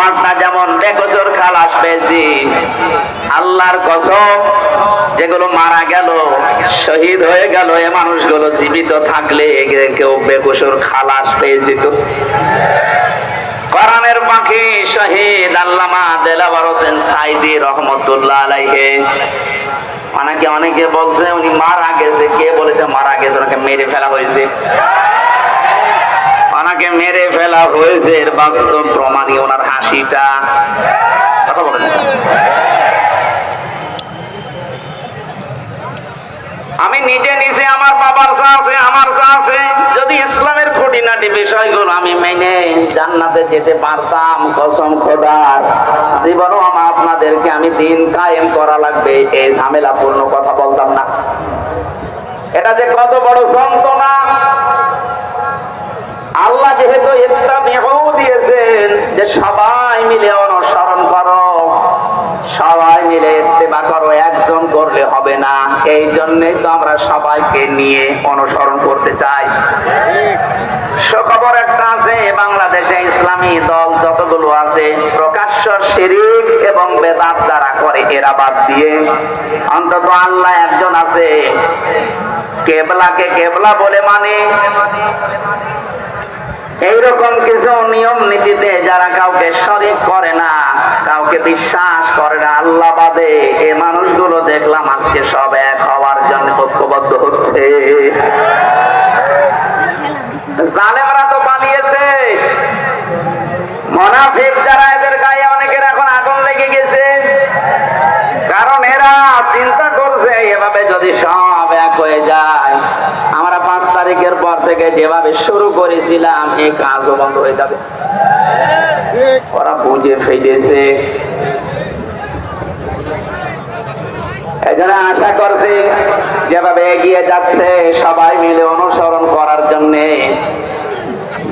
আমারটা যেমন বেকসুর খালাস পেয়েছি আল্লাহর কসম, যেগুলো মারা গেল, শহীদ হয়ে গেল, এ মানুষগুলো জীবিত থাকলে কেউ বেকসুর খালাস পেয়েছি তো। কোরআনের পাখি শহীদ আল্লামা দেলাবার হোসেন সাইদি রহমতুল্লাহ আলাইহে। অনেকে অনেকে বলছে, উনি মারা গেছে, কে বলেছে মারা গেছে, ওনাকে মেরে ফেলা হয়েছে। ওনাকে মেরে ফেলা হয়েছে, এর বাস্তব প্রমাণই ওনার হাসিটা। কথা বলে না। আমি নিজে নিজে আমার বাবার যা আছে, আমার যা আছে। যদি ইসলামের খুঁটিনাটি বিষয়গুলো আমি মেনে জান্নাতে যেতে পারতাম, কসম খোদার। জীবনও আমার আপনাদেরকে আমি দিন কায়েম করা লাগবে, এই ঝামেলাপূর্ণ কথা বলতাম না। এটা যে কত বড় যন্ত্রণা। যেহেতু একটা মেহও দিয়েছেন, যে সবাই মিলে অনুসরণ করো। সবাই মিলে ইত্তেবা করো, একজন করলে হবে না। এই জন্যই তো আমরা সবাইকে নিয়ে অনুসরণ করতে চাই। সুখবর একটা আছে, বাংলাদেশে ইসলামী দল যতগুলো আছে, প্রকাশ্য শিরিক এবং বেদাত যারা করে, এরা বাদ দিয়ে অন্তত আল্লাহ একজন আছে। কেবলাকে কেবলা বলে মানে। এইরকম কিছু নিয়ম নীতিতে যারা কাউকে শরিক করে না, কাউকে বিশ্বাস করে না, আল্লাহ বাদে এ মানুষগুলো দেখলাম আজকে সব এক হওয়ার জন্য ঐক্যবদ্ধ হচ্ছে। জালেমরা তো পালিয়েছে। মোনাফিক যারা এদের গায়ে অনেকের এখন আগুন লেগে গেছে। কারণ এরা চিন্তা করছে, এভাবে যদি সব এক হয়ে যায় আমরা পাঁচ তারিখের পর থেকে যেভাবে শুরু করেছিলাম এই কাজও বন্ধ হয়ে যাবে। ওরা বুঝে ফেলেছে। আশা করছি, যেভাবে এগিয়ে যাচ্ছে, সবাই মিলে অনুসরণ করার জন্যে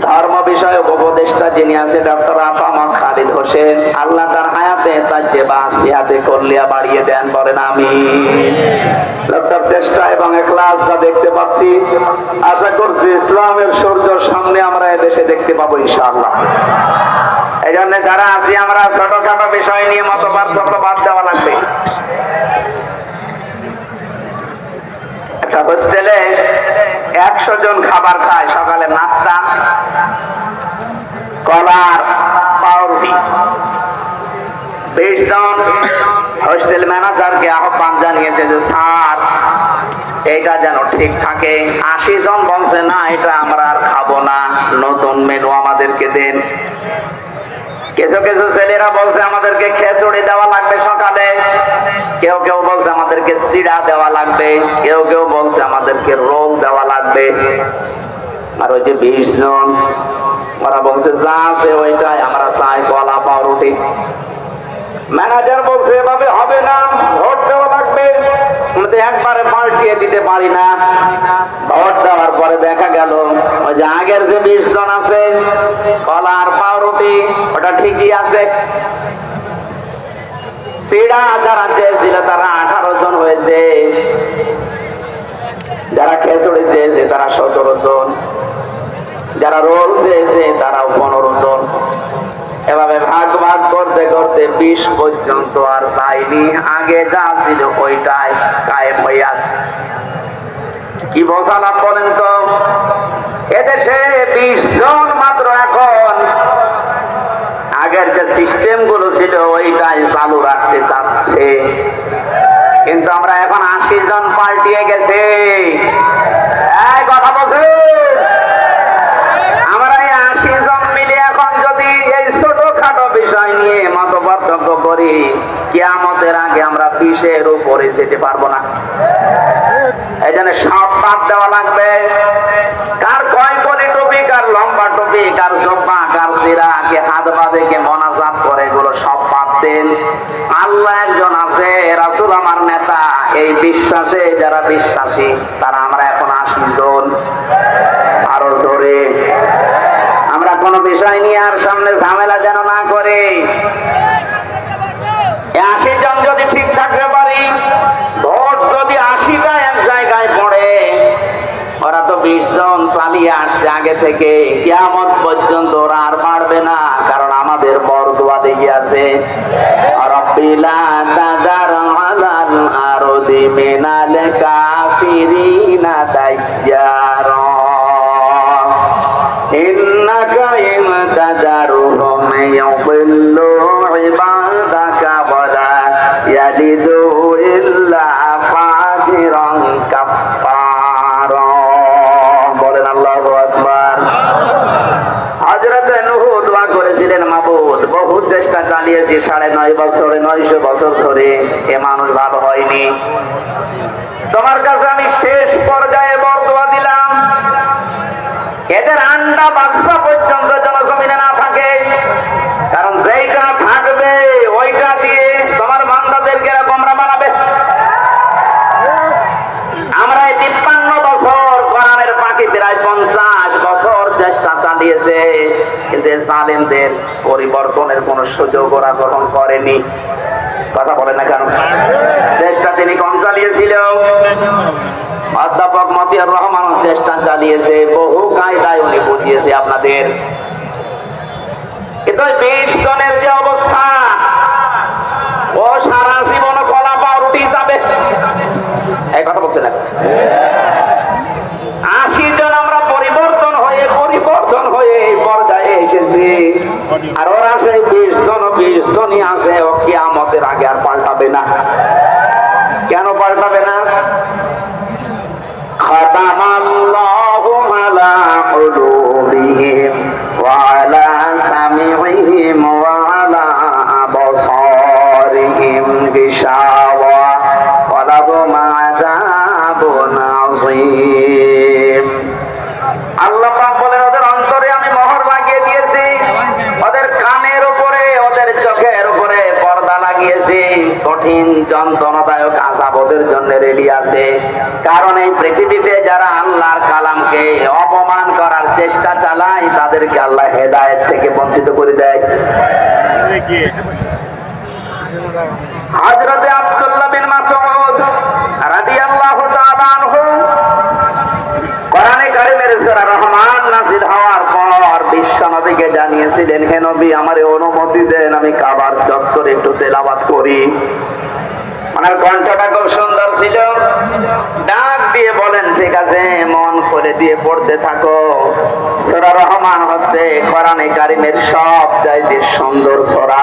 ধর্ম বিষয়ক উপদেষ্টা যিনি আছে, ডক্টর আফামদ খালিদ হোসেন আল্লাহ তার হায়াতে তার যে বাসিয়াতে করলিয়া বাড়িয়ে দেন, বলেন আমি ডক্টর চেষ্টা এবং এখলাসটা দেখতে পাচ্ছি, আশা করছি ইসলামের সূর্যর সামনে আমরা এদেশে দেখতে পাবো ইনশাআল্লাহ। এই জন্য যারা আছি, আমরা ছোটখাটো বিষয় নিয়ে মত পার্থক্য বাদ দেওয়া লাগবে। একটা হোস্টেলে একশো জন খাবার খায়, সকালে নাস্তা, কলার বিশ জন হোস্টেল ম্যানেজারকে আহ্বান জানিয়েছে যে, স্যার, এটা যেন ঠিক থাকে। আশি জন বলছে, না, এটা আমরা আর খাব না। নতুন মেনু আমাদেরকে দেন। কিছু কিছু ছেলেরা বলছে, আমাদেরকে খেচুড়ি দেওয়া লাগবে সকালে। কেউ কেউ বলছে, আমাদেরকে চিড়া দেওয়া লাগবে। কেউ কেউ বলছে, আমাদেরকে রোল দেওয়া লাগবে। আর ওই যে বিশ জন, ওরা বলছে, যা আছে ওইটাই, আমরা চাই কলা, পাউরুটি। ম্যানেজার বলছে, এভাবে হবে না, ভোট দেওয়া লাগবে। একবারে পাল্টিয়ে দিতে পারি না। ভোট দেওয়ার পরে দেখা গেল, ওই যে আগের যে বিশ জন আছে, কলা আর পাউরুটি, ওটা ঠিকই আছে। সিডা যারা চেয়েছিল তারা আঠারো জন হয়েছে। যারা খেচুড়ি চেয়েছে, তারা সতেরো জন। যারা রোল চেয়েছে, তারাও পনেরো জন। এভাবে ভাগ করতে করতে বিশ পর্যন্ত আর চাইনি আগে যা ছিল ওইটাই কায়েম হয়ে কি বোঝালাম বলেন তো? এদেশে বিশ জন মাত্র এখন। আগের যে সিস্টেমগুলো ছিল ওইটাই চালু রাখতে চাচ্ছে কিন্তু আমরা এখন আশি জন পাল্টিয়ে গেছে। বিশের উপরে যেতে পারব না। এই জন্য সব বাদ দেওয়া লাগবে। কার কয় কোনি টুপি, কার লম্বা টুপি, কার জব্বা, কার সিরা কে হাত বাঁধে, কে মনাজাত করে, এগুলো সব বাদ দেন। আল্লাহ একজন আছে, রাসুল আমার নেতা। এই বিশ্বাসে, যারা বিশ্বাসী, তারা আমরা এখন আশি জন। আরও জোরে। আমরা কোনো বিষয় নিয়ে আর সামনে ঝামেলা যেন না করে। আশি জন যদি ঠিক থাকতে আসছে আগে থেকে কেয়ামত পর্যন্ত ওরা আর পারবে না, কারণ আমাদের আছে। রব্বিলা আলাল আরদি মিনাল কাফিরিনা দাইয়ারা ইন্নাকা ইল্লা সাড়ে নয় বছর, নয়শো বছর ধরে এ মানুষ ভালো হয়নি। তোমার কাছে আমি শেষ পর্যায়ে বর্তমান দিলাম। এদের আন্ডা বাচ্চা পর্যন্ত জনজমিনে না থাকে। কারণ যেইটা থাকবে, ওইটা দিয়ে তোমার বান্দাদেরকে এরকম বানাবে আমরা এই তিপ্পান্ন বছর কোরআনের পাখি প্রায় পঞ্চাশ বছর চেষ্টা চালিয়েছে কিন্তু জালেমদের পরিবর্তনের কোন সুযোগ ওরা গ্রহণ করেনি। কথা বলে না কেন? চেষ্টা তিনি কম চালিয়েছিল অধ্যাপক মতিয়ার রহমান চেষ্টা চালিয়েছে, বহু কায়দায় উনি বুঝিয়েছে আপনাদের। বিশ জনের যে অবস্থা, ও সারা জীবন কলা পাউরুটি যাবে এই কথা বলছে না আশি জন আমরা পরিবর্তন হয়ে পরিবর্তন হয়ে এই পর্যায়ে এসেছি আর ওরা সেই বিশ জন বিশ জনই আছে ও কি আমাদের আগে আর পাল্টাবে না কেন পাল্টাবে না ختم الله على قلوبهم কঠিন, যন্ত্রণাদায়ক আজাবদের জন্য রেডি আছে। কারণ এই পৃথিবীতে যারা আল্লাহর কালামকে অপমান করার চেষ্টা চালায়, তাদেরকে আল্লাহ হেদায়ত থেকে বঞ্চিত করে দেয়। জানিয়েছিলেন, হে নবী, আমারে অনুমতি দেন, আমি কাবার চত্বরে একটু তেলাবাদ করি। কণ্ঠটা খুব সুন্দর ছিল। ডাক দিয়ে বলেন, ঠিক আছে, মন করে দিয়ে পড়তে থাকো। সোরা রহমান হচ্ছে কারিমের সব চাইতে সুন্দর সূরা।